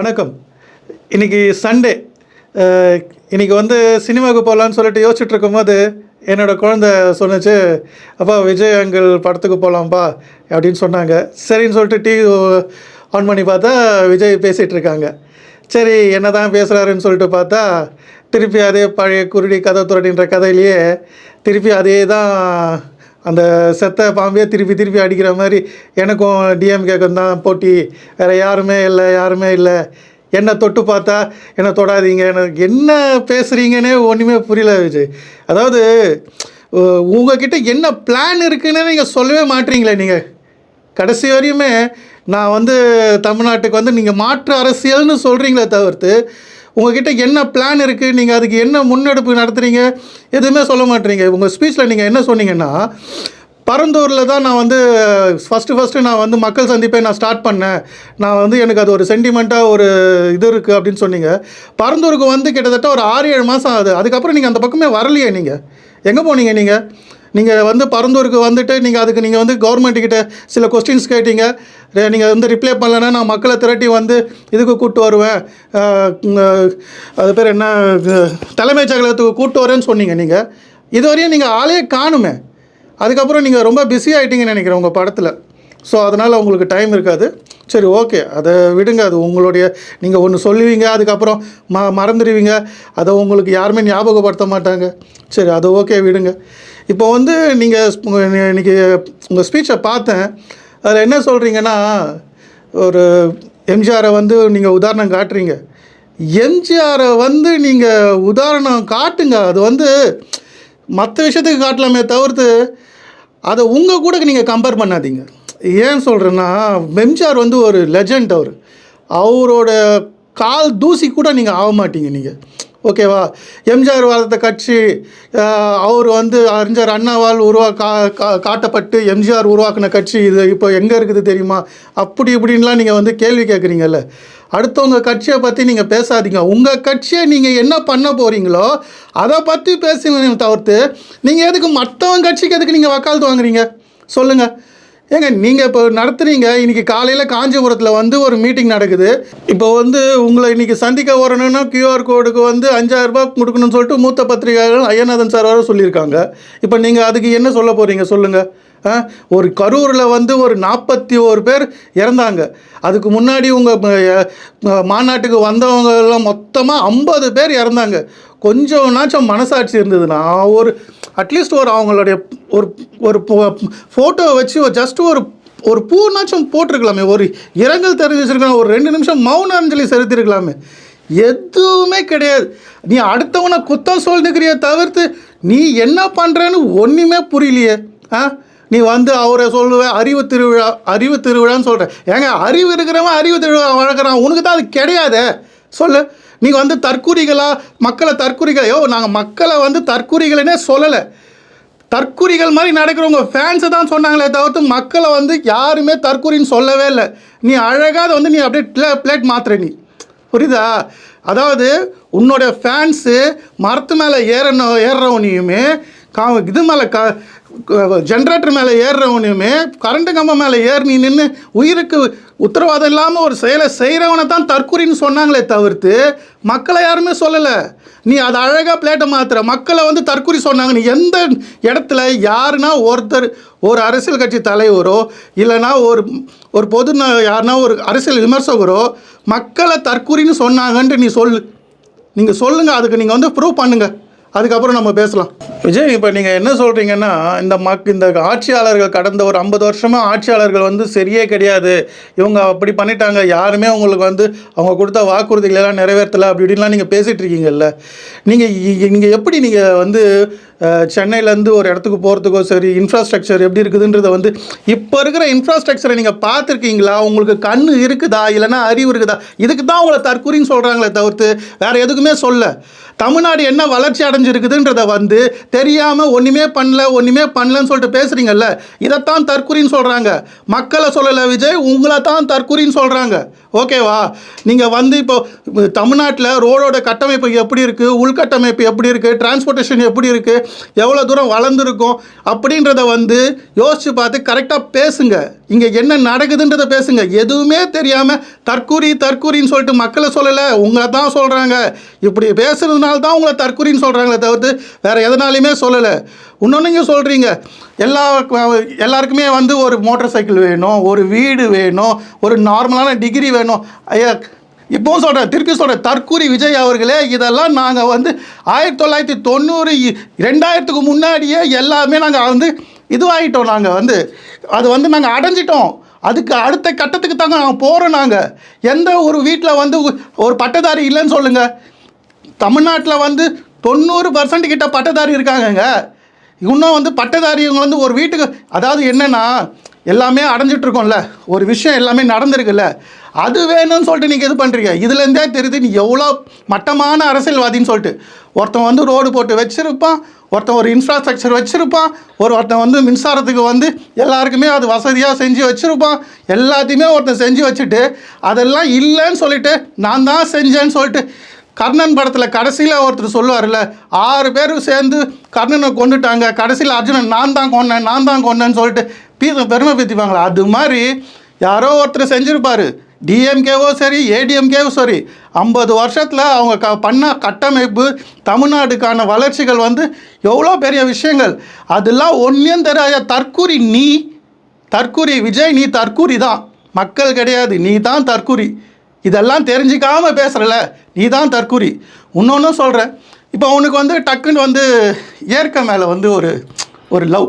வணக்கம். இன்றைக்கி சண்டே இன்றைக்கி வந்து சினிமாவுக்கு போகலான்னு சொல்லிட்டு யோசிச்சுட்டு இருக்கும்போது என்னோடய குழந்த சொன்னுச்சு அப்பா விஜய் அங்கிள் படத்துக்கு போகலாம்ப்பா அப்படின்னு சொன்னாங்க. சரின்னு சொல்லிட்டு டிவி ஆன் பண்ணி பார்த்தா விஜய் பேசிகிட்டு இருக்காங்க. சரி என்ன தான் பேசுகிறாருன்னு சொல்லிட்டு பார்த்தா திருப்பி அதே பழைய குருடி கதை துரடின்ற கதையிலேயே திருப்பி அதே தான் அந்த செத்த பாம்பே திருப்பி திருப்பி அடிக்கிற மாதிரி எனக்கும் டிஎம்கேக்கும் தான் போட்டி வேறு யாருமே இல்லை யாருமே இல்லை. என்னை தொட்டு பார்த்தா என்னை தொடாதீங்க. எனக்கு என்ன பேசுகிறீங்கன்னே ஒன்றுமே புரியல விஜய். அதாவது உங்ககிட்ட என்ன பிளான் இருக்குன்னு நீங்கள் சொல்லவே மாட்டீங்களே நீங்கள் கடைசி வரையுமே நான் வந்து தமிழ்நாட்டுக்கு வந்து நீங்கள் மாற்று அரசியல்னு சொல்கிறீங்களே தவிர்த்து உங்ககிட்ட என்ன பிளான் இருக்குது நீங்கள் அதுக்கு என்ன முன்னெடுப்பு நடத்துகிறீங்க எதுவுமே சொல்ல மாட்டீங்க. உங்கள் ஸ்பீச்சில் நீங்கள் என்ன சொன்னீங்கன்னா பரந்தூரில் தான் நான் வந்து ஃபஸ்ட்டு ஃபஸ்ட்டு நான் வந்து மக்கள் சந்திப்பை நான் ஸ்டார்ட் பண்ணேன். நான் வந்து எனக்கு அது ஒரு சென்டிமெண்ட்டாக ஒரு இது இருக்குது அப்படின்னு சொன்னீங்க. பரந்தூருக்கு வந்து கிட்டத்தட்ட ஒரு ஆறு ஏழு மாதம் ஆகுது. அதுக்கப்புறம் நீங்கள் அந்த பக்கமே வரலையே நீங்கள் எங்கே போனீங்க நீங்கள் நீங்கள் வந்து பரந்தூருக்கு வந்துட்டு நீங்கள் அதுக்கு நீங்கள் வந்து கவர்மெண்ட்டுக்கிட்ட சில கொஸ்டின்ஸ் கேட்டீங்க. நீங்கள் வந்து ரிப்ளை பண்ணலன்னா நான் மக்களை திரட்டி வந்து இதுக்கு கூப்பிட்டு வருவேன். அது பேர் என்ன? தலைமைச் செயலகத்துக்கு கூப்பிட்டு வரேன்னு சொன்னீங்க நீங்கள் இதுவரையும் நீங்கள் ஆளே காணுமே. அதுக்கப்புறம் நீங்கள் ரொம்ப பிஸி ஆகிட்டீங்கன்னு நினைக்கிறேன் உங்கள் படத்தில். ஸோ அதனால் உங்களுக்கு டைம் இருக்காது. சரி ஓகே அதை விடுங்க. அது உங்களுடைய நீங்கள் ஒன்று சொல்லுவீங்க அதுக்கப்புறம் ம மறந்துடுவீங்க. அதை உங்களுக்கு யாருமே ஞாபகப்படுத்த மாட்டாங்க. சரி அதை ஓகே விடுங்க. இப்போ வந்து நீங்கள் இன்றைக்கி உங்கள் ஸ்பீச்சை பார்த்தேன். அதில் என்ன சொல்கிறீங்கன்னா ஒரு எம்ஜிஆரை வந்து நீங்கள் உதாரணம் காட்டுறீங்க. எம்ஜிஆரை வந்து நீங்கள் உதாரணம் காட்டுங்க. அது வந்து மற்ற விஷயத்துக்கு காட்டலாமே தவிர்த்து அதை உங்கள் கூட நீங்கள் கம்பேர் பண்ணாதீங்க. ஏன் சொல்கிறேன்னா எம்ஜிஆர் வந்து ஒரு லெஜண்ட் அவர். அவரோட கால் தூசி கூட நீங்கள் ஆக மாட்டீங்க நீங்கள் ஓகேவா? எம்ஜிஆர் வளர்த்த கட்சி அவர் வந்து அறிஞர் அண்ணாவால் உருவா கா கா- காட்டப்பட்டு எம்ஜிஆர் உருவாக்கின கட்சி இது இப்போ எங்கே இருக்குது தெரியுமா? அப்படி இப்படின்லாம் நீங்கள் வந்து கேள்வி கேட்குறீங்கல்ல அடுத்தவங்க கட்சியை பற்றி நீங்கள் பேசாதீங்க. உங்கள் கட்சியை நீங்கள் என்ன பண்ண போகிறீங்களோ அதை பற்றி பேசுங்க தவிர்த்து நீங்கள் எதுக்கு மற்றவங்க கட்சிக்கு எதுக்கு நீங்கள் வக்காலத்து வாங்குறீங்க? சொல்லுங்கள் ஏங்க நீங்கள் இப்போ நடத்துறீங்க. இன்றைக்கி காலையில் காஞ்சிபுரத்தில் வந்து ஒரு மீட்டிங் நடக்குது. இப்போ வந்து உங்களை இன்றைக்கி சந்திக்க வரணும்னா கியூஆர் கோடுக்கு வந்து அஞ்சாயிரரூபா கொடுக்கணும்னு சொல்லிட்டு மூத்த பத்திரிகையாளர் ஐயநாதன் சார் வர சொல்லியிருக்காங்க. இப்போ நீங்கள் அதுக்கு என்ன சொல்ல போகிறீங்க சொல்லுங்கள் ஆ? ஒரு கரூரில் வந்து ஒரு நாற்பத்தி ஓரு பேர் இறந்தாங்க. அதுக்கு முன்னாடி உங்கள் மாநாட்டுக்கு வந்தவங்க எல்லாம் மொத்தமாக ஐம்பது பேர் இறந்தாங்க. கொஞ்சம்னாச்சும் மனசாட்சி இருந்ததுன்னா ஒரு அட்லீஸ்ட் ஒரு அவங்களுடைய ஒரு ஒரு ஃபோட்டோவை வச்சு ஜஸ்ட் ஒரு ஒரு பூனாச்சும் போட்டிருக்கலாமே. ஒரு இரங்கல் தெரிவிச்சிருக்கலாம். ஒரு ரெண்டு நிமிஷம் மௌன அஞ்சலி செலுத்திருக்கலாமே. எதுவுமே கிடையாது. நீ அடுத்தவனை குத்தம் சொல்லுக்கிறிய தவிர்த்து நீ என்ன பண்ணுறேன்னு ஒன்றுமே புரியலையே. ஆ? நீ வந்து அவரை சொல்லுவ அறிவு திருவிழா அறிவு திருவிழான்னு சொல்கிற ஏங்க அறிவு இருக்கிறவன் அறிவு திருவிழா வளர்க்குறான். உனக்கு தான் அது கிடையாதே. சொல்லு. நீங்கள் வந்து தற்கூரிகளாக மக்களை தற்கூரிகளையோ நாங்கள் மக்களை வந்து தற்கூரிகளே சொல்லலை. தற்கூரிகள் மாதிரி நடக்கிறவங்க ஃபேன்ஸை தான் சொன்னாங்களே தவிர்த்து மக்களை வந்து யாருமே தற்கூரின்னு சொல்லவே இல்லை. நீ அழகாக வந்து நீ அப்படியே ப்ளே பிளேட் மாத்துற நீ. புரியுதா? அதாவது உன்னோட ஃபேன்ஸு மரத்து மேலே ஏறணும் ஏறுறவனையுமே கா இது மேலே க ஜென்ரேட்டர் மேலே ஏறுறவனையுமே கரண்ட் கம்பம் மேலே ஏறி நீ நின்று உயிருக்கு உத்தரவாதம் இல்லாமல் ஒரு செயலை செய்கிறவனை தான் தற்கொலைன்னு சொன்னாங்களே தவிர்த்து மக்களை யாருமே சொல்லலை. நீ அதை அழகாக பிளேட்டை மாத்துற. மக்களை வந்து தற்கொலை சொன்னாங்க. நீ எந்த இடத்துல யாருன்னா ஒருத்தர் ஒரு அரசியல் கட்சி தலைவரோ இல்லைன்னா ஒரு ஒரு பொது ந- யாருன்னா ஒரு அரசியல் விமர்சகரோ மக்களை தற்கொலைன்னு சொன்னாங்கன்ட்டு நீ சொல்லு. நீங்கள் சொல்லுங்கள் அதுக்கு நீங்கள் வந்து ப்ரூவ் பண்ணுங்கள் அதுக்கப்புறம் நம்ம பேசலாம். விஜய் இப்போ நீங்கள் என்ன சொல்கிறீங்கன்னா இந்த மக் இந்த ஆட்சியாளர்கள் கடந்த ஒரு ஐம்பது வருஷமாக ஆட்சியாளர்கள் வந்து சரியே கிடையாது. இவங்க அப்படி பண்ணிட்டாங்க. யாருமே உங்களுக்கு வந்து அவங்க கொடுத்த வாக்குறுதிகளெல்லாம் நிறைவேற்றலை அப்படி இப்படின்லாம் நீங்கள் பேசிகிட்டு இருக்கீங்கல்ல. நீங்கள் நீங்கள் எப்படி நீங்கள் வந்து சென்னையிலேருந்து ஒரு இடத்துக்கு போகிறதுக்கோ சரி இன்ஃப்ராஸ்ட்ரக்சர் எப்படி இருக்குதுன்றத வந்து இப்போ இருக்கிற இன்ஃப்ராஸ்ட்ரக்சரை நீங்கள் பார்த்துருக்கீங்களா? உங்களுக்கு கண் இருக்குதா? இல்லைன்னா அறிவு இருக்குதா? இதுக்கு தான் உங்களை தற்கூரின்னு சொல்கிறாங்களே தவிர்த்து வேறு எதுக்குமே சொல்ல. தமிழ்நாடு என்ன வளர்ச்சி அடைஞ்சிருக்குதுன்றத வந்து தெரியாமல் ஒன்றுமே பண்ணல ஒன்றுமே பண்ணலன்னு சொல்லிட்டு பேசுகிறீங்கல்ல இதைத்தான் தற்கூரின்னு சொல்கிறாங்க மக்களை சொல்லலை விஜய் உங்களை தான் தற்கூரின்னு சொல்கிறாங்க ஓகேவா? நீங்கள் வந்து இப்போ தமிழ்நாட்டில் ரோடோட கட்டமைப்பு எப்படி இருக்குது உள்கட்டமைப்பு எப்படி இருக்குது டிரான்ஸ்போர்ட்டேஷன் எப்படி இருக்குது எவ்வளோ தூரம் வளர்ந்துருக்கும்? அப்படின்றத வந்து யோசித்து பார்த்து கரெக்டாக பேசுங்க. இங்கே என்ன நடக்குதுன்றத பேசுங்க. எதுவுமே தெரியாமல் தற்கூரி தற்கூரின்னு சொல்லிட்டு மக்களை சொல்லலை உங்களை தான் சொல்கிறாங்க இப்படி பேசுறதுனால தான் உங்களை தற்கூரின்னு சொல்கிறாங்களே தவிர்த்து வேறு எதனாலையுமே சொல்லலை. இன்னொன்று நீங்கள் சொல்கிறீங்க எல்லா எல்லாருக்குமே வந்து ஒரு மோட்டார் சைக்கிள் வேணும் ஒரு வீடு வேணும் ஒரு நார்மலான டிகிரி வேணும். ஐயா இப்போவும் சொல்கிறேன் திருப்பி சொல்கிறேன் தற்கூரி விஜய் அவர்களே இதெல்லாம் நாங்கள் வந்து ஆயிரத்தி தொள்ளாயிரத்தி தொண்ணூறு ரெண்டாயிரத்துக்கு முன்னாடியே எல்லாமே நாங்கள் வந்து இதுவாகிட்டோம் நாங்கள் வந்து. அது வந்து நாங்கள் அடைஞ்சிட்டோம். அதுக்கு அடுத்த கட்டத்துக்கு தாங்க நாங்கள் போகிறோம் நாங்கள் எந்த ஒரு வீட்டில் வந்து ஒரு பட்டதாரி இல்லைன்னு சொல்லுங்கள் தமிழ்நாட்டில் வந்து தொண்ணூறு பர்சன்ட் கிட்ட பட்டதாரி இருக்காங்கங்க. இன்னும் வந்து பட்டதாரியவங்க வந்து ஒரு வீட்டுக்கு அதாவது என்னென்னா எல்லாமே அடைஞ்சிட்ருக்கோம்ல. ஒரு விஷயம் எல்லாமே நடந்திருக்குல்ல. அது வேணும்னு சொல்லிட்டு நீங்கள் இது பண்ணுறீங்க இதுலேருந்தே தெரியுது நீ எவ்வளோ மட்டமான அரசியல்வாதின்னு சொல்லிட்டு. ஒருத்தன் வந்து ரோடு போட்டு வச்சுருப்பான் ஒருத்தன் ஒரு இன்ஃப்ராஸ்ட்ரக்சர் வச்சுருப்பான் ஒரு ஒருத்தன் வந்து மின்சாரத்துக்கு வந்து எல்லாருக்குமே அது வசதியாக செஞ்சு வச்சுருப்பான். எல்லாத்தையுமே ஒருத்தன் செஞ்சு வச்சுட்டு அதெல்லாம் இல்லைன்னு சொல்லிட்டு நான் தான் செஞ்சேன்னு சொல்லிட்டு கர்ணன் படத்தில் கடைசியில் ஒருத்தர் சொல்லுவார்ல ஆறு பேரும் சேர்ந்து கர்ணனை கொண்டுட்டாங்க. கடைசியில் அர்ஜுனன் நான் தான் கொன்னேன் நான் தான் கொன்னேன்னு சொல்லிட்டு பீ பெருமை பேத்திப்பாங்களா? அது மாதிரி யாரோ ஒருத்தர் செஞ்சுருப்பார். டிஎம்கேவோ சரி ஏடிஎம்கேவோ சரி ஐம்பது வருஷத்தில் அவங்க க பண்ண கட்டமைப்பு தமிழ்நாடுக்கான வளர்ச்சிகள் வந்து எவ்வளோ பெரிய விஷயங்கள். அதெல்லாம் ஒன்றையும் தெரியாத தற்கூரி நீ தற்கூரி விஜய் நீ தற்கூரி தான். மக்கள் கிடையாது நீ தான் தற்கூரி. இதெல்லாம் தெரிஞ்சிக்காமல் பேசுகிறல நீ தான் தற்கூரி. இன்னொன்றும் சொல்கிறேன் இப்போ அவனுக்கு வந்து டக்குன்னு வந்து இயற்கை மேலே வந்து ஒரு ஒரு லவ்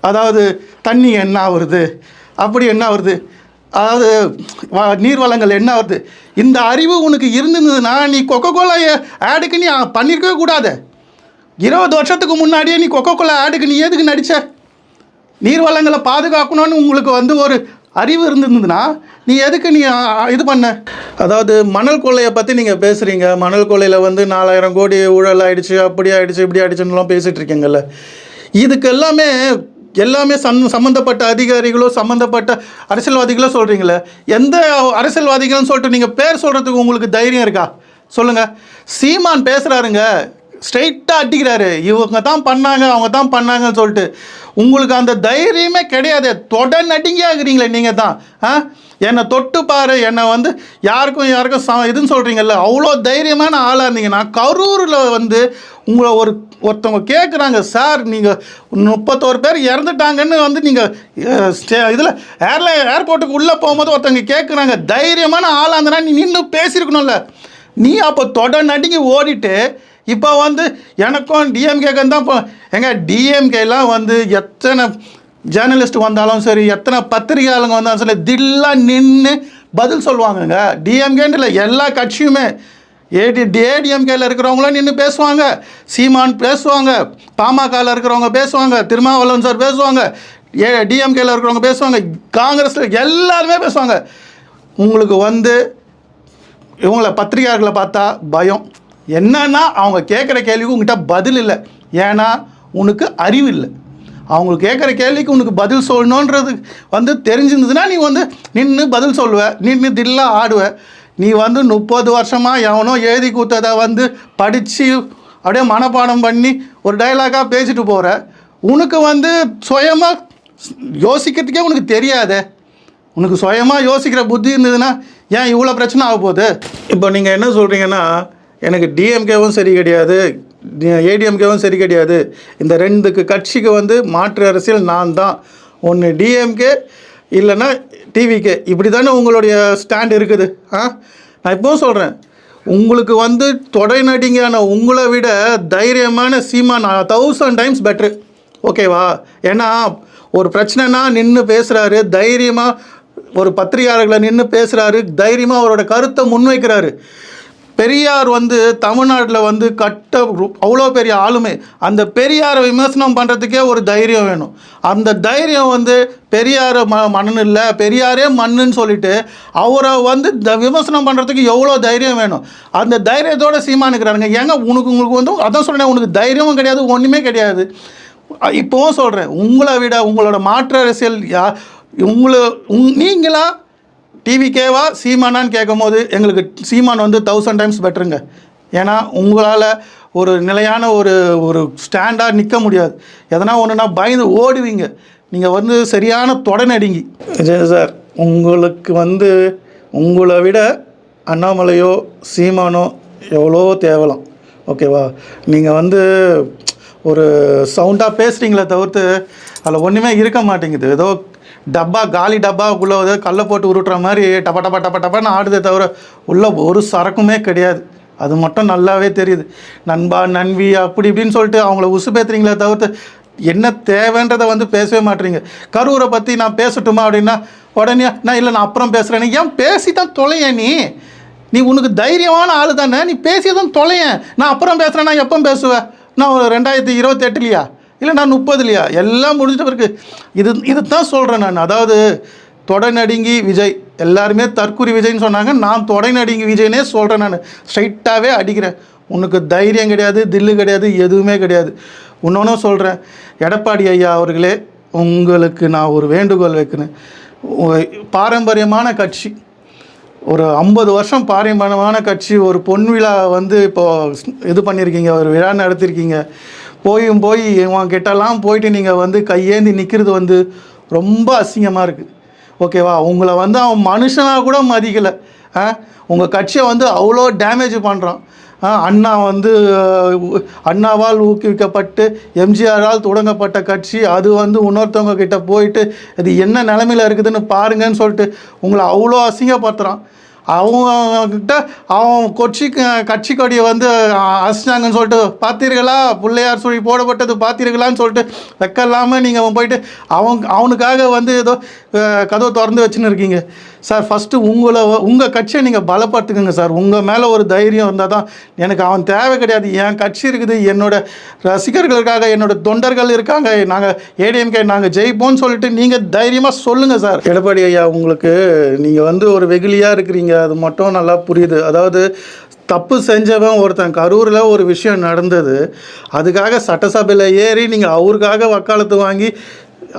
அதாவது தண்ணி என்ன வருது அப்படி என்ன வருது அதாவது நீர் வளங்கள் என்ன வருது இந்த அறிவு உனக்கு இருந்திருந்ததுன்னா நீ கொக்கோ கோலா ஆடுக்கு நீ பண்ணியிருக்கவே கூடாது. இருபது வருஷத்துக்கு முன்னாடியே நீ கொக்கோ கோலா ஆடுக்கு நீ எதுக்கு நடித்த நீர் வளங்களை பாதுகாக்கணும்னு உங்களுக்கு வந்து ஒரு அறிவு இருந்திருந்ததுன்னா நீ எதுக்கு நீ இது பண்ண? அதாவது மணல் கொள்ளையை பற்றி நீங்கள் பேசுகிறீங்க மணல் கொள்ளையில் வந்து நாலாயிரம் கோடி ஊழல் ஆயிடுச்சு அப்படி ஆயிடுச்சு இப்படி ஆயிடுச்சுன்னுலாம் பேசிகிட்டு இருக்கீங்கல்ல. இதுக்கு எல்லாமே எல்லாமே சம் சம்மந்தப்பட்ட அதிகாரிகளோ சம்மந்தப்பட்ட அரசியல்வாதிகளோ சொல்கிறீங்களே எந்த அரசியல்வாதிகள்னு சொல்லிட்டு நீங்கள் பேர் சொல்கிறதுக்கு உங்களுக்கு தைரியம் இருக்கா? சொல்லுங்கள் சீமான் பேசுகிறாருங்க ஸ்ட்ரெயிட்டாக அடிக்கிறாரு. இவங்க தான் பண்ணாங்க அவங்க தான் பண்ணாங்கன்னு சொல்லிட்டு. உங்களுக்கு அந்த தைரியமே கிடையாது. தொட நடிங்க ஆகுறீங்களே நீங்கள் தான். ஆ? என்னை தொட்டு பாரு என்னை வந்து யாருக்கும் யாருக்கும் ச இதுன்னு சொல்கிறீங்கல்ல அவ்வளோ தைரியமான ஆளாக இருந்தீங்கன்னா கரூரில் வந்து உங்களை ஒரு ஒருத்தவங்க கேட்குறாங்க சார் நீங்கள் முப்பத்தோரு பேர் இறந்துட்டாங்கன்னு வந்து நீங்கள் இதில் ஏர்லைன் ஏர்போர்ட்டுக்கு உள்ளே போகும்போது ஒருத்தவங்க கேட்குறாங்க தைரியமான ஆளாக இருந்தனா நீ நின்று பேசியிருக்கணும்ல. நீ அப்போ தொட நடுங்கி ஓடிட்டு இப்போ வந்து எனக்கும் டிஎம்கேக்கு தான் இப்போ எங்க டிஎம்கேலாம் வந்து எத்தனை ஜேர்னலிஸ்ட் வந்தாலும் சரி எத்தனை பத்திரிகையாளங்க வந்தாலும் சரி தில்லாக நின்று பதில் சொல்லுவாங்கங்க. டிஎம்கேன்னு இல்லை எல்லா கட்சியுமே ஏடி ஏடிஎம்கேல இருக்கிறவங்களாம் நின்று பேசுவாங்க. சீமான் பேசுவாங்க பாமகவில் இருக்கிறவங்க பேசுவாங்க திருமாவளவன் சார் பேசுவாங்க ஏ டிஎம்கேல இருக்கிறவங்க பேசுவாங்க காங்கிரஸில் எல்லாருமே பேசுவாங்க. உங்களுக்கு வந்து இவங்கள பத்திரிகையாளர்களை பார்த்தா பயம். என்னன்னா அவங்க கேட்குற கேள்விக்கு உங்ககிட்ட பதில் இல்லை. ஏன்னா உனக்கு அறிவு இல்லை. அவங்க கேட்குற கேள்விக்கு உனக்கு பதில் சொல்லணுன்றது வந்து தெரிஞ்சிருந்ததுன்னா நீ வந்து நின்று பதில் சொல்லுவ நின்று தில்லா ஆடுவ. நீ வந்து முப்பது வருஷமாக எவனோ எழுதி கொடுத்ததை வந்து படித்து அப்படியே மனப்பாடம் பண்ணி ஒரு டைலாகாக பேசிட்டு போகிற உனக்கு வந்து சுயமாக யோசிக்கிறதுக்கே உனக்கு தெரியாதே. உனக்கு சுயமாக யோசிக்கிற புத்தி இருந்ததுன்னா ஏன் இவ்வளோ பிரச்சனை ஆக போகுது? இப்போ நீங்கள் என்ன சொல்கிறீங்கன்னா எனக்கு டிஎம்கேவும் சரி கிடையாது. ஏடிஎம்கேவும் சரி கிடையாது. இந்த ரெண்டுக்கு கட்சிக்கு வந்து மாற்று அரசியல் நான் தான். ஒன்று டிஎம்கே இல்லைன்னா டிவிகே இப்படி தானே உங்களுடைய ஸ்டாண்ட் இருக்குது. ஆ? நான் இப்போவும் சொல்கிறேன் உங்களுக்கு வந்து தொடை நடிங்கான உங்களை விட தைரியமான சீமா நான் தௌசண்ட் டைம்ஸ் பெட்ரு ஓகேவா ஏன்னா ஒரு பிரச்சனைனா நின்று பேசுகிறாரு தைரியமாக ஒரு பத்திரிகையாளர்களை நின்று பேசுகிறாரு தைரியமாக அவரோட கருத்தை முன்வைக்கிறாரு. பெரியார் வந்து தமிழ்நாட்டில் வந்து கட்ட அவ்வளோ பெரிய ஆளுமை. அந்த பெரியாரை விமர்சனம் பண்ணுறதுக்கே ஒரு தைரியம் வேணும். அந்த தைரியம் வந்து பெரியார் ம மண் இல்லை. பெரியாரே மண்ணுன்னு சொல்லிட்டு அவரை வந்து த விமர்சனம் பண்ணுறதுக்கு எவ்வளோ தைரியம் வேணும். அந்த தைரியத்தோட சீமானுக்கிறானுங்க. ஏங்க உனக்கு உங்களுக்கு வந்து அதான் சொன்னேன் உனக்கு தைரியமும் கிடையாது ஒன்றுமே கிடையாது. இப்போவும் சொல்கிறேன் உங்களை விட உங்களோட மாற்று அரசியல் யா உங்களை உங் நீங்களாக டிவிக்கேவா சீமானான்னு கேட்கும்போது எங்களுக்கு சீமான் வந்து தௌசண்ட் டைம்ஸ் பெட்டருங்க ஏன்னா உங்களால் ஒரு நிலையான ஒரு ஒரு ஸ்டாண்டாக நிற்க முடியாது. எதனா ஒன்றுனா பயந்து ஓடுவீங்க. நீங்கள் வந்து சரியான தொடநடிங்கி. சார். உங்களுக்கு வந்து உங்களை விட அண்ணாமலையோ சீமானோ எவ்வளோ தேவலாம். ஓகேவா? நீங்கள் வந்து ஒரு சவுண்டாக பேசுகிறீங்களே தவிர்த்து அதில் ஒன்றுமே இருக்க மாட்டேங்குது. ஏதோ டப்பா காலி டப்பாக்குள்ளே ஏதோ கல்லை போட்டு உருட்டுற மாதிரி டப்பா டப்பா டப்பா டப்பான்னு ஆடுதே தவிர உள்ளே ஒரு சரக்குமே கிடையாது. அது மட்டும் நல்லாவே தெரியுது. நண்பா நண்பி அப்படி இப்படின்னு சொல்லிட்டு அவங்கள உசுப்பேத்துறீங்களே தவிர்த்து என்ன தேவைன்றதை வந்து பேசவே மாட்டீங்க. கரூரை பற்றி நான் பேசட்டுமா அப்படின்னா உடனே நான் இல்லை நான் அப்புறம் பேசுகிறேன் ஏன் பேசி தான் தொலையேன் நீ? நீ உனக்கு தைரியமான ஆள் தானே நீ பேசி தான் தொலையேன். நான் அப்புறம் பேசுகிறேன் நான் எப்போ பேசுவேன்? நான் ஒரு ரெண்டாயிரத்தி இருபத்தெட்டுலையா? இல்லை நான் முப்பதுலையா எல்லாம் முடிஞ்சிட்டு இருக்கு இது இது தான் சொல்கிறேன் நான். அதாவது தொடநடுங்கி விஜய். எல்லாருமே தற்குறி விஜய்னு சொன்னாங்க. நான் தொடநடுங்கி விஜய்னே சொல்கிறேன் நான். ஸ்ட்ரைட்டாகவே அடிக்கிறேன். உனக்கு தைரியம் கிடையாது தில்லு கிடையாது எதுவுமே கிடையாது. இன்னொன்றும் சொல்கிறேன் எடப்பாடி ஐயா அவர்களே உங்களுக்கு நான் ஒரு வேண்டுகோள் வைக்கிறேன். பாரம்பரியமான கட்சி. ஒரு ஐம்பது வருஷம் பாரம்பரியமான கட்சி. ஒரு பொன் விழா வந்து இப்போது இது பண்ணியிருக்கீங்க ஒரு விழா நடத்திருக்கீங்க. போயும் போய் இவன் கிட்டலாம் போயிட்டு நீங்கள் வந்து கையேந்தி நிற்கிறது வந்து ரொம்ப அசிங்கமாக இருக்குது ஓகேவா? உங்களை வந்து அவன் மனுஷனாக கூட மதிக்கலை. ஆ? உங்கள் கட்சியை வந்து அவ்வளோ டேமேஜ் பண்ணுறான் ஆ, அண்ணா வந்து அண்ணாவால் ஊக்குவிக்கப்பட்டு எம்ஜிஆரால் தொடங்கப்பட்ட கட்சி அது வந்து இன்னொருத்தவங்க கிட்ட போயிட்டு இது என்ன நிலமையில இருக்குதுன்னு பாருங்கன்னு சொல்லிட்டு உங்களை அவ்வளோ அசிங்கப்படுத்துகிறான் அவங்கக்கிட்ட அவன் கொச்சி கட்சி கொடியை வந்து அசிச்சாங்கன்னு சொல்லிட்டு பார்த்தீர்களா பிள்ளையார் சுழி போடப்பட்டது பார்த்தீர்களான்னு சொல்லிட்டு வெக்கல்லாமல் நீங்கள் அவன் போயிட்டு அவன் அவனுக்காக வந்து ஏதோ கதவு கதவை திறந்து வச்சுன்னு இருக்கீங்க. சார் ஃபஸ்ட்டு உங்களை உங்கள் கட்சியை நீங்கள் பலப்படுத்துக்குங்க சார். உங்கள் மேலே ஒரு தைரியம் இருந்தால் தான் எனக்கு அவன் தேவை கிடையாது. என் கட்சி இருக்குது. என்னோடய ரசிகர்களுக்காக என்னோட தொண்டர்கள் இருக்காங்க. நாங்கள் ஏடிஎம்கே நாங்கள் ஜெயிப்போம்னு சொல்லிட்டு நீங்கள் தைரியமாக சொல்லுங்கள் சார். எடப்பாடி ஐயா உங்களுக்கு நீங்கள் வந்து ஒரு வெகுளியாக இருக்கிறீங்க. அது மட்டும் நல்லா புரியுது. அதாவது தப்பு செஞ்சவன் ஒருத்தன் கரூரில் ஒரு விஷயம் நடந்தது அதுக்காக சட்டசபையில் ஏறி நீங்கள் அவருக்காக வக்காலத்து வாங்கி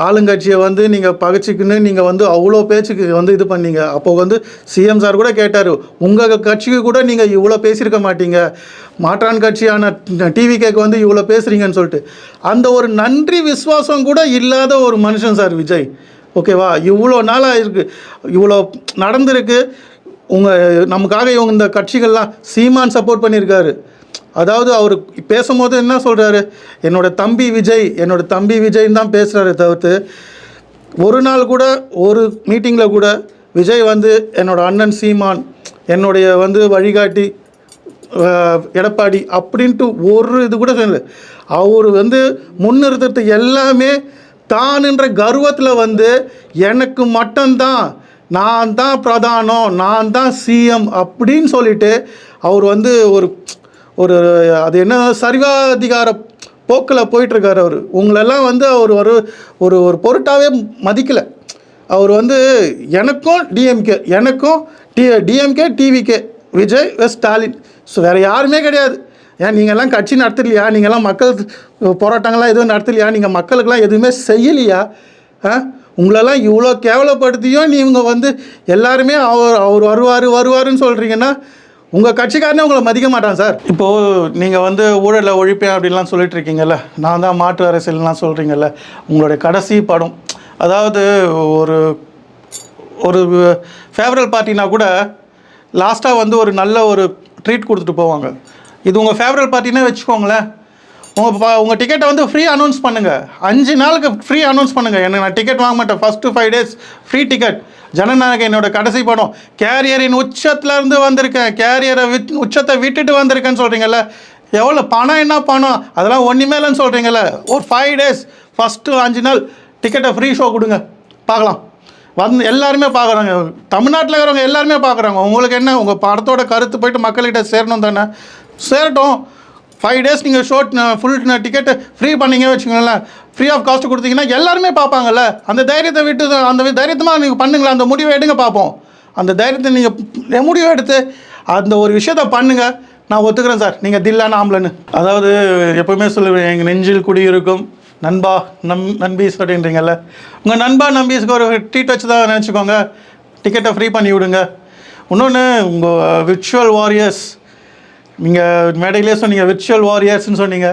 ஆளுங்கட்சியை வந்து நீங்கள் பகைச்சிக்கின்னு நீங்கள் வந்து அவ்வளோ பேச்சுக்கு வந்து இது பண்ணீங்க. அப்போ வந்து சிஎம் சார் கூட கேட்டார் உங்கள் கட்சிக்கு கூட நீங்கள் இவ்வளோ பேசியிருக்க மாட்டீங்க. மாற்றான் கட்சியான டிவி கேக்கு வந்து இவ்வளோ பேசுகிறீங்கன்னு சொல்லிட்டு. அந்த ஒரு நன்றி விஸ்வாசம் கூட இல்லாத ஒரு மனுஷன் சார் விஜய். ஓகேவா? இவ்வளோ நாளாக இருக்குது இவ்வளோ நடந்திருக்கு. உங்கள் நமக்காக இவங்க இந்த கட்சிகள்லாம் சீமான் சப்போர்ட் பண்ணியிருக்காரு. அதாவது அவர் பேசும்போது என்ன சொல்கிறாரு என்னோடய தம்பி விஜய் என்னோடய தம்பி விஜய்ன்னு தான் பேசுகிறாரு தவிர்த்து ஒரு நாள் கூட ஒரு மீட்டிங்கில் கூட விஜய் வந்து என்னோடய அண்ணன் சீமான் என்னுடைய வந்து வழிகாட்டி எடப்பாடி அப்படின்ட்டு ஒரு இது கூட சொல்லல. அவர் வந்து முன்னிறுத்துறது எல்லாமே தானுன்ற கர்வத்தில் வந்து எனக்கு மட்டும்தான் நான் தான் பிரதானம் நான் தான் சிஎம் அப்படின்னு சொல்லிட்டு அவர் வந்து ஒரு ஒரு அது என்ன சர்வாதிகார போக்கில் போயிட்டுருக்காரு அவர். உங்களெல்லாம் வந்து அவர் ஒரு ஒரு ஒரு பொருட்டாகவே மதிக்கலை. அவர் வந்து எனக்கும் டிஎம்கே எனக்கும் D DMK TVK Vijay versus Stalin. So வேறு யாருமே கிடையாது. ஏன் நீங்கள்லாம் கட்சி நடத்தலையா? நீங்கள்லாம் மக்கள் போராட்டங்கள்லாம் எதுவும் நடத்தலையா? நீங்கள் மக்களுக்கெல்லாம் எதுவுமே செய்யலையா? ஆ? உங்களெல்லாம் இவ்வளோ கேவலப்படுத்தியும் நீங்கள் வந்து எல்லாருமே அவர் அவர் வருவார் வருவாருன்னு சொல்கிறீங்கன்னா உங்கள் கட்சிக்காரனே உங்களை மதிக்க மாட்டான் சார். இப்போது நீங்கள் வந்து ஊழலை ஒழிப்பேன் அப்படின்லாம் சொல்லிட்டு இருக்கீங்கல்ல நான் தான் மாற்று அரசியல்லாம் சொல்கிறீங்கல்ல உங்களுடைய கடைசி படம் அதாவது ஒரு ஒரு ஃபேவரல் பார்ட்டினா கூட லாஸ்ட்டாக வந்து ஒரு நல்ல ஒரு ட்ரீட் கொடுத்துட்டு போவாங்க. இது உங்கள் ஃபேவரல் பார்ட்டினே வச்சுக்கோங்களேன். உங்கள் ப உங்கள் டிக்கெட்டை வந்து ஃப்ரீ அனௌன்ஸ் பண்ணுங்கள் அஞ்சு நாளுக்கு ஃப்ரீ அனௌன்ஸ் பண்ணுங்கள் எனக்கு நான் டிக்கெட் வாங்க மாட்டேன். First five days free ticket ஜனநாயகம் என்னோட கடைசி படம். கேரியரின் உச்சத்துலேருந்து வந்திருக்கேன். கேரியரை விட் உச்சத்தை விட்டுட்டு வந்திருக்கேன்னு சொல்கிறீங்கல்ல எவ்வளோ பணம் என்ன பணம்? அதெல்லாம் ஒன்றுமே இல்லைன்னு சொல்கிறீங்கல்ல ஒரு ஃபைவ் டேஸ் ஃபஸ்ட்டு அஞ்சு நாள் டிக்கெட்டை ஃப்ரீ ஷோ கொடுங்க. பார்க்கலாம். வந்து எல்லாருமே பார்க்குறாங்க. தமிழ்நாட்டில் இருக்கிறவங்க எல்லாருமே பார்க்குறாங்க. உங்களுக்கு என்ன? உங்கள் படத்தோட கருத்து போயிட்டு மக்கள்கிட்ட சேரணும் தானே? சேரட்டும். ஃபைவ் டேஸ் நீங்கள் ஷோட் ஃபுல் டிக்கெட்டு ஃப்ரீ பண்ணீங்க வச்சுக்கோங்களேன். ஃப்ரீ ஆஃப் காஸ்ட் கொடுத்தீங்கன்னா எல்லாருமே பார்ப்பாங்கல்ல. அந்த தைரியத்தை விட்டு அந்த தைரியத்தமாக நீங்கள் பண்ணுங்களேன். அந்த முடிவை எடுங்க பார்ப்போம். அந்த தைரியத்தை நீங்கள் முடிவு எடுத்து அந்த ஒரு விஷயத்த பண்ணுங்கள் நான் ஒத்துக்கிறேன் சார். நீங்கள் தில்லான ஆம்பளைன்னு. அதாவது எப்போவுமே சொல்லுவேன் எங்கள் நெஞ்சில் குடியிருக்கும் நண்பா நம் நண்பீஸ் அப்படின்றீங்கல்ல உங்கள் நண்பா நம்பீஸ்க்கு ஒரு ட்ரீட் வச்சு தான் நினச்சிக்கோங்க டிக்கெட்டை ஃப்ரீ பண்ணி விடுங்க. இன்னொன்று உங்கள் விர்ச்சுவல் uh, வாரியர்ஸ் நீங்கள் மேடையிலே சொன்னீங்க விர்ச்சுவல் வாரியர்ஸ்னு சொன்னீங்க.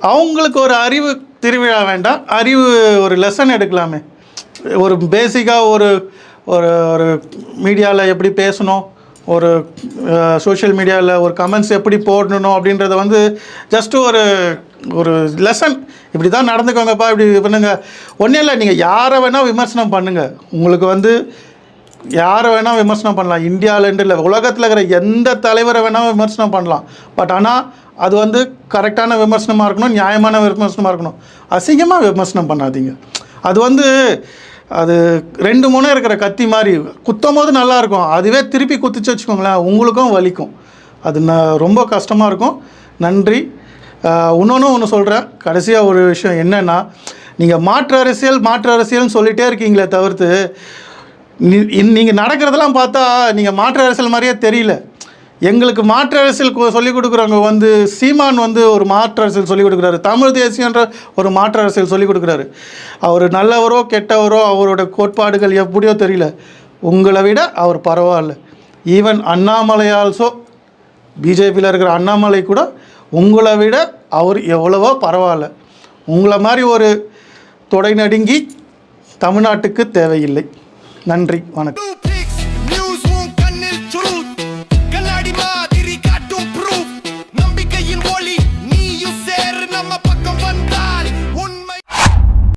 அவங்களுக்கு ஒரு அறிவு திருவிழா வேண்டாம். அறிவு ஒரு லெசன் எடுக்கலாமே. ஒரு பேசிக்காக ஒரு ஒரு ஒரு மீடியாவில் எப்படி பேசணும்? ஒரு சோஷியல் மீடியாவில் ஒரு கமெண்ட்ஸ் எப்படி போடணும் அப்படின்றத வந்து ஜஸ்ட் ஒரு ஒரு லெசன் இப்படி தான் நடந்துக்கோங்கப்பா இப்படி பண்ணுங்க. ஒன்றும் இல்லை நீங்கள் யாரை வேணால் விமர்சனம் பண்ணுங்கள் உங்களுக்கு வந்து யாரை வேணால் விமர்சனம் பண்ணலாம். இந்தியாவிலேருந்து இல்லை உலகத்தில் இருக்கிற எந்த தலைவரை வேணால் விமர்சனம் பண்ணலாம். பட் ஆனால் அது வந்து கரெக்டான விமர்சனமாக இருக்கணும் நியாயமான விமர்சனமாக இருக்கணும். அசிங்கமாக விமர்சனம் பண்ணாதீங்க. அது வந்து அது ரெண்டு மூணு இருக்கிற கத்தி மாதிரி குத்தும் போது நல்லாயிருக்கும் அதுவே திருப்பி குத்திச்சு வச்சுக்கோங்களேன் உங்களுக்கும் வலிக்கும். அது ந ரொம்ப கஷ்டமாக இருக்கும். நன்றி. இன்னொன்று ஒன்று சொல்கிறேன் கடைசியாக ஒரு விஷயம் என்னென்னா நீங்கள் மாற்று அரசியல் மாற்று அரசியல்னு சொல்லிகிட்டே இருக்கீங்களே தவிர்த்து நீங்கள் நடக்கிறதெல்லாம் பார்த்தா நீங்கள் மாற்று அரசியல் மாதிரியே தெரியல. எங்களுக்கு மாற்று அரசியல் சொல்லிக் கொடுக்குறவங்க வந்து சீமான் வந்து ஒரு மாற்று அரசியல் சொல்லிக் கொடுக்குறாரு. தமிழ் தேசியன்ற ஒரு மாற்று அரசியல் சொல்லிக் கொடுக்குறாரு. அவர் நல்லவரோ கெட்டவரோ அவரோட கோட்பாடுகள் எப்படியோ தெரியல. உங்களை விட அவர் பரவாயில்ல. ஈவன் அண்ணாமலை ஆல்சோ பிஜேபியில் இருக்கிற அண்ணாமலை கூட உங்களை விட அவர் எவ்வளவோ பரவாயில்ல. உங்களை மாதிரி ஒரு தொடை நடுங்கி தமிழ்நாட்டுக்கு தேவையில்லை. நன்றி வணக்கம்.